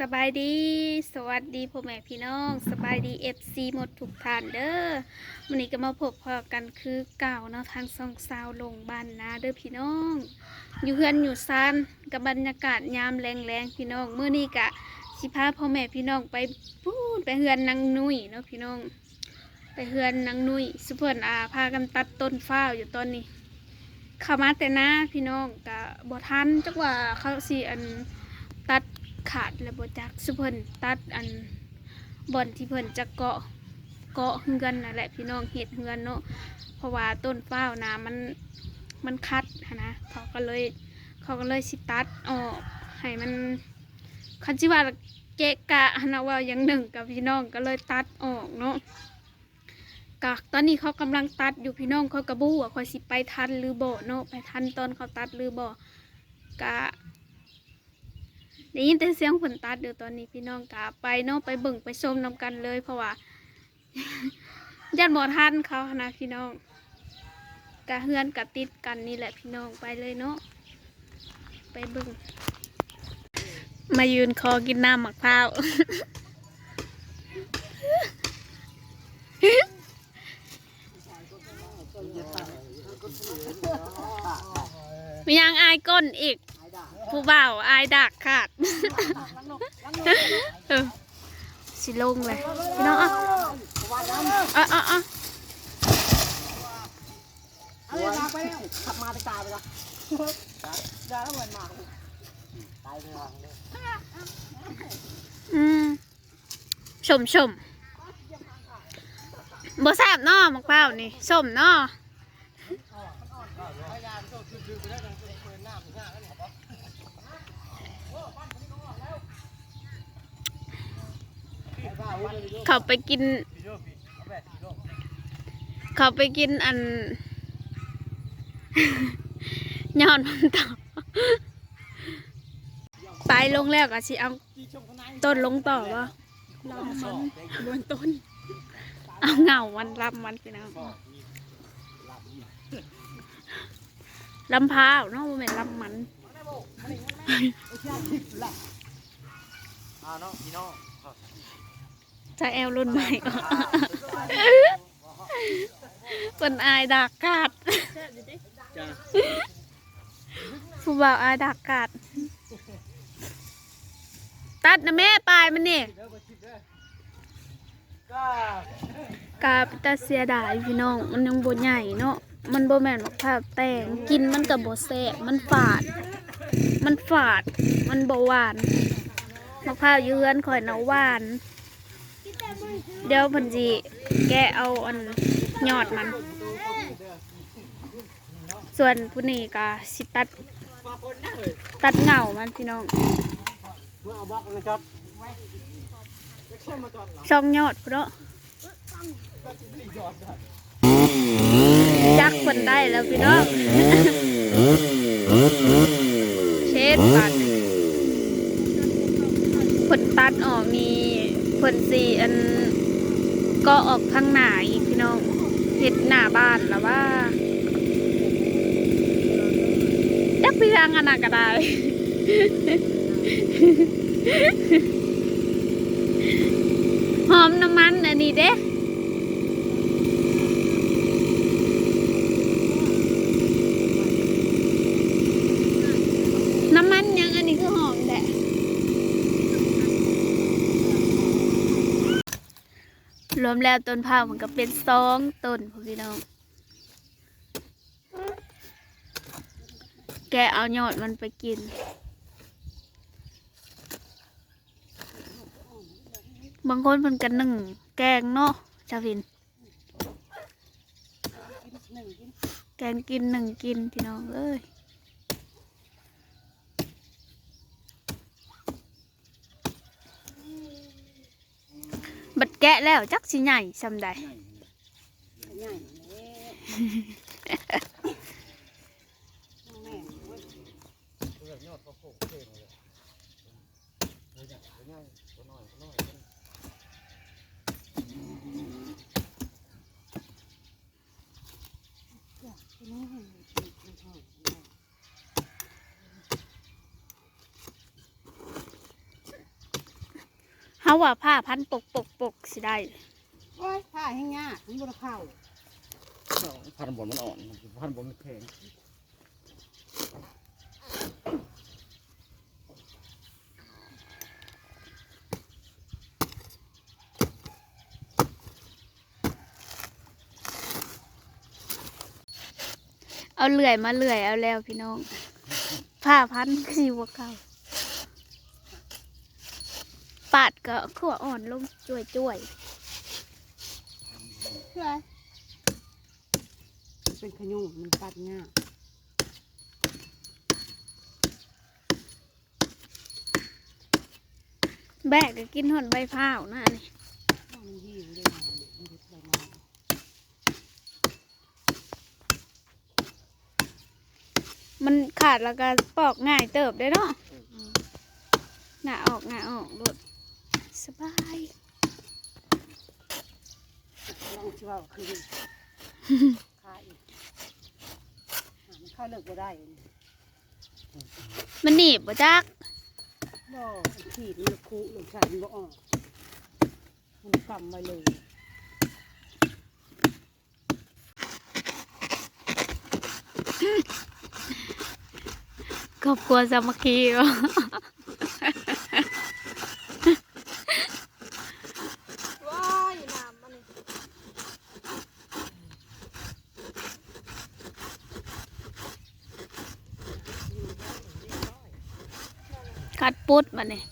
สบายดี สวัสดีพ่อแม่พี่น้องสบายดีเอฟซีหมดทุกท่านเด้อวันนี้ก็มาพบพอกันคือเก่าเนาะทางซองซาวลงบ้านนาเด้อพี่น้อง อยู่เฮือนอยู่ซานกับบรรยากาศยามแรงๆพี่น้องเมื่อนี้กะสิพาพ่อแม่พี่น้องไปพูดไปเฮือนนางนุ้ยเนาะพี่น้อง ไปเฮือนนางนุ้ยสุเพิ่นอาพากันตัดต้นฟ้าวอยู่ตอนนี้เข้ามาแต่หน้าพี่น้องกะบ่ทันจักว่าเขาสิอันตัด ขาดแล้วบ่จักสุเพิ่นตัดอันบ่อนที่เพิ่นจะเกาะเกาะเฮือนนั่นแหละพี่น้องเฮ็ดเฮือนเนาะเพราะว่าต้นฟ้าวนะมันมันคัดนะเขาก็เลยเขาก็เลยสิตัดออกให้มันคันสิว่าเกะกะนะว่าอย่างหนึ่งกับพี่น้องก็เลยตัดออกเนาะกะตอนนี้เขากำลังตัดอยู่พี่น้องเขากระบู้ว่าคอยสิไปทันหรือบ่เนาะไปทันตอนเขาตัดหรือบ่กะ ได้ยินแต่เสียงฝนตัดเดี๋ยวตอนนี้พี่น้องกะไปเนาะไปเบิ่งไปชมนำกันเลย เพราะว่ายันบ่ทันเขานะพี่น้องกะเฮือนกะติดกันนี่แหละพี่น้องไปเลยเนาะไปเบิ่งมายืนคอกินน้ำหมักพร้าวมียังอายก้นอีก ผู้บ่าวอายดักขาดเออสิลงเลยพี่น้องอะอะอะอะเอาเลยมาไปแล้วขับมาไปตายไปแล้วยาแล้วเหมือนหมาตายไปแล้วอืมชมชมบ่แซ่บเนาะมะพร้าวนี่ส้มเนา เขาไปกิน เขาไปกินอันย้อนมันต่อไปลงแล้วก็สิเอาต้นลงต่อวะลำมันบนต้น เอาเงามันลำมันพี่น้องลำพร้าวเนาะบ่แม่นลำมันอ่าเนาะพี่น้อง ใช้แอลรุ่นใหม่ก่อนเป็นอายดากกาดจ้าผู้บ่าวอายดากกาด ตัดนะแม่ปลายมันนี่ก็กาปิตาเสียดายพี่น้อง มันยังบใหญ่เนาะมันบ่แม่นมะพร้าวแต่งกินมันกับบ่แซ่บมันฝาด มันฝาด มันบ่หวานมะพร้าวอยือนข่อยนะหวาน เดี๋ยวเพันจีแกะเอาอันยอดมัน ส่วนผู้นี้ก็สิตัด ตัดเหงามันพี่น้องเมื่อเอาบล็อกเลยอดหลังช่องยอดพุ่นเนาะจักคนได้แล้วพี่น้อง เช็ดปัดผลตัดออก มีผลสีอันก็ออกข้างหน้าอีกพี่น้องเห็ดหน้าบ้านแล้วว่าจักพี่ทางอันนั้นก็ได้หอมน้ำมันอันนี้เด้ น้ำมันยังอันนี้คือหอมแหละ รวมแล้วต้นผ้าวมันก็เป็นสองต้นพี่น้อง แกเอายอดมันไปกิน บางคนมันกันหนึ่ง แกงเนาะชาวิน แกงกินหนึ่งกินพี่น้องเอ้ย แกะแล้วจักสิใหญ่ซำใดเเขาว่าผ้าพันปกปกปกสิได้โอ้ยผ้าให้ยากมันบ่ได้เข้าพันบนมันอ่อนพันบนมันแข็งเอาเลื่อยมาเลื่อยเอาแล้วพี่น้องผ้าพันคือว่าเก่าปาด ก็ขัวอ่อนลงจ่วยจ่วยเพื่อเป็นขยุงมันตัดง่ายๆแบกก็กินหอนใบพร้าวนะนี่มันยี่มันได้มามันได้ไปมามันขาดแล้วก็ปอกง่ายเติบได้เนาะหน้าออกหน้าออกโดด สบายลองชิว่าคือค่าอีกมันเข้าเลิกบ่ได้มันหนีบบ่จักบ่ขีดมันคูหรือใส่มันบ่ออกมันกำไว้เลยครอบครัวสามัคคีวะ ว้ายน้ำมันนี่ ปุดมาเนี่ย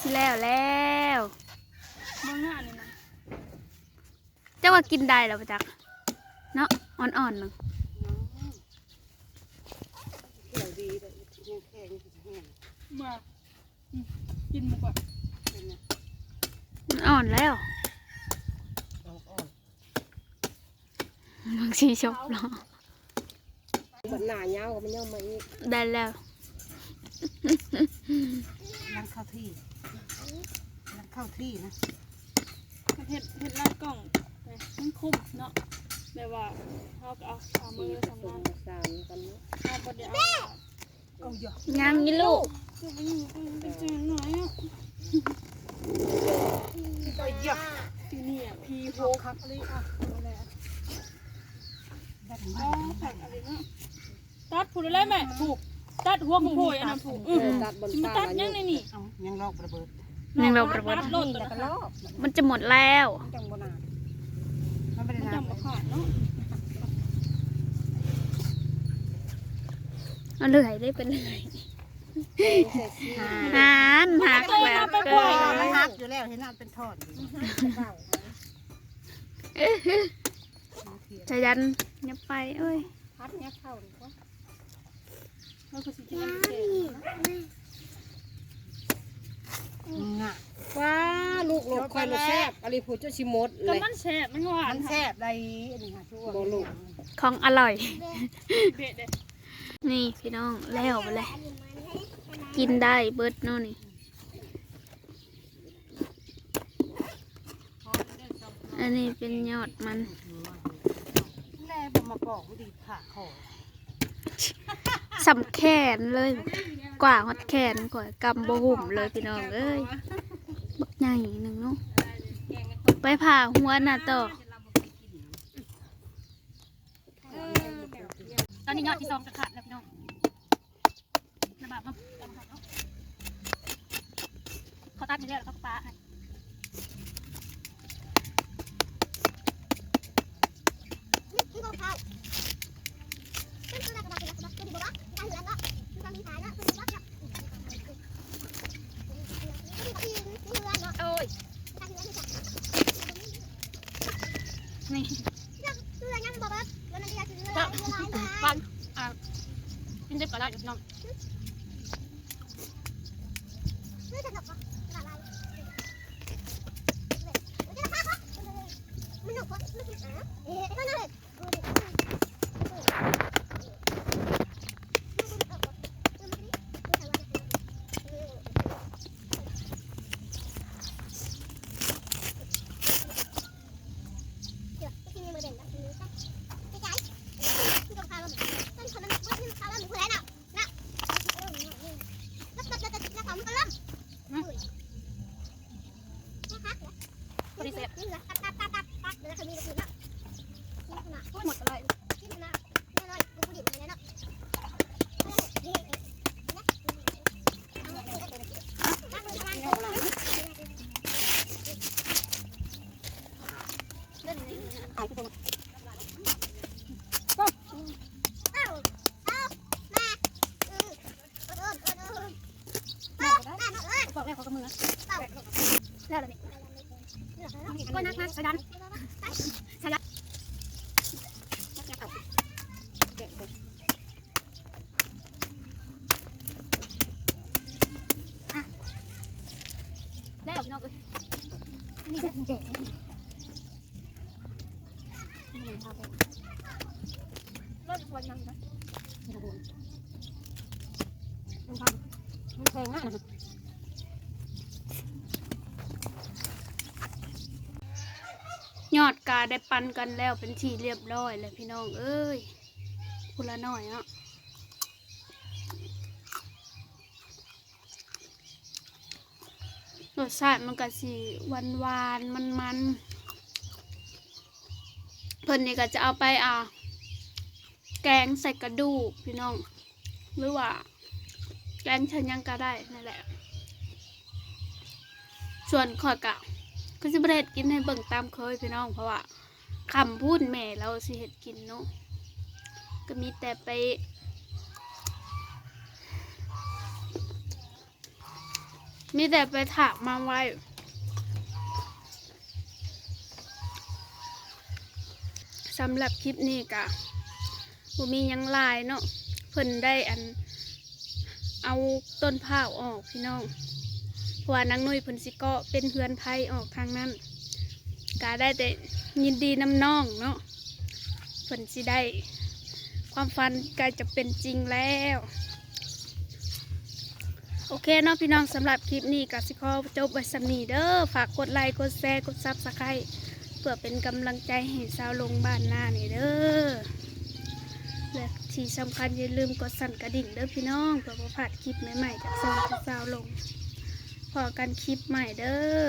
สิแล้วแล้วเบิ่งหน้านี่นะเจ้าว่ากินได้แล้วปะจักเนาะอ่อนๆหนึ่ง เกี่ยวดีเลยแห้งแข็งแห้ง มาอืมกินมันก่อน เป็นไง มันอ่อนแล้ว ออกอ่อน บางทีชอบเนาะมันหนาเงามันเงามาอีกได้แล้วนั่งเข้าที่นั่งเข้าที่นะมันเห็ดเห็ดลาดกล่องแต่มันคุ้มเนาะแบบว่าเขาก็เอาเอามือทำงานสามกันเนาะเอาประเดี๋ยวเอาเอาหยอกยังนี่ลูกคือไปอยู่ไปเจอหน่อยอะเอาหยอกทีนี่อะพีโฮโหคักเลยอะเอาเลยอะได้ถึง อ๋ บ้าอนผักอะไรเนาะตัดผูดอะไรแม่ผูกตัดหัวกระโพยอันนั้นผูกอืมตัดบนสิมาฟ้าตัดยังในนี่เอายังลอกระเบิดยังเราประวัติตัดโลดนี่ตัวแล้วนะก็ลคะอกมันจะหมดแล้วจังบนานมันไม่ได้มันนานจำบ่ขาดเนาะเอาเลื่อยได้เป็นเลยหาหานหักแบบเกิมันนหักอยู่แล้วเห็นน่าเป็นทอดอยู่ชายันอย่าไปเอ้ย พัดเนี้ยเข้าดีกว่าเราคือสิกินอันเด็ดง่ะว้าลูกหลดคอยรสแซ่บอะไรผู้เจ้าชิมดเลก็ยมันแซ่บมันหวานมันแซ่บได้อันนี้ค่ะช่วบ่ลูกของอร่อยเด็ดเด็ดนี่พี่น้องแล้วไปเลยกินได้เบิดเนาะนี่อันนี้เป็นยอดมันแล่บ่ มาปอกดีขาคอสำแขนเลย กว่าฮอดแขนกว่ากำบหุ่มเลยพี่น้องเอ้ยบักใหญ่หนึ่งเนาะไปผ่าหัวน่ะต่อตอนนี้ยอดที่สองจะขาดแล้วพี่น้องระบาดเนาเขาตัดไปแล้วเขาปาให้ โอ้ย นี่วันอ่า กินได้ก็ได้อยู่พี่น้อง Hãy บอกแล้วเขาก็มือแล้วอะไรนี่ก็นักนักสะดันสะดันแล้วพี่น้องเอ้ยนี่จะเจ๋ง ริ่มควรยังนะมันแพงมากนะยอดกาได้ปันกันแล้วเป็นที่เรียบร้อยแล้วพี่น้องเอ้ยคุณละหน่อยเนาะรสชาติมันก็สีหวานหวานมันมัน เพิ่นนี่ก็จะเอาไปอ่าแกงใส่กระดูกพี่น้อง หรือว่า แกงชันยังก็ได้นั่นแหละ ส่วนขอดกะก็จะประเฮ็ดกินให้เบิ่งตามเคยพี่น้อง เพราะว่าคำพูดแม่เราสิเฮ็ดกินเนาะก็มีแต่ไปมีแต่ไปถากมาไว้ สำหรับคลิปนี้กะบ่มียังลายเนาะเพิ่นได้อัน เอาต้นผ้าออกพี่น้องเพราะว่านางนุ้ยเพิ่นสิเก็เป็นเพื่อนไทยออกทางนั้นกาได้แต่ยินดีน้ำน้องเนาะเพิ่นสิได้ ความฝันกล้จะเป็นจริงแล้วโอเคเนาะพี่น้องสำหรับคลิปนี้ก็สิขอจบไว้สำนีเด้อฝากกดไลค์กดแชร์กดซับสไครต์ พื่อเป็นกำลังใจให้สาวลงบ้านหน้านี่เด้อและที่สำคัญอย่าลืมกดสั่นกระดิ่งเด้อพี่น้องเพื่อบ่พลาดคลิปใหม่ๆจากซองสาวลงพอกันคลิปใหม่เด้อ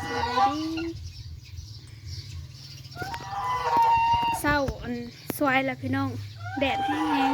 สวัสดีเศร้าอันสวยล้วพี่น้องแดดแห้ง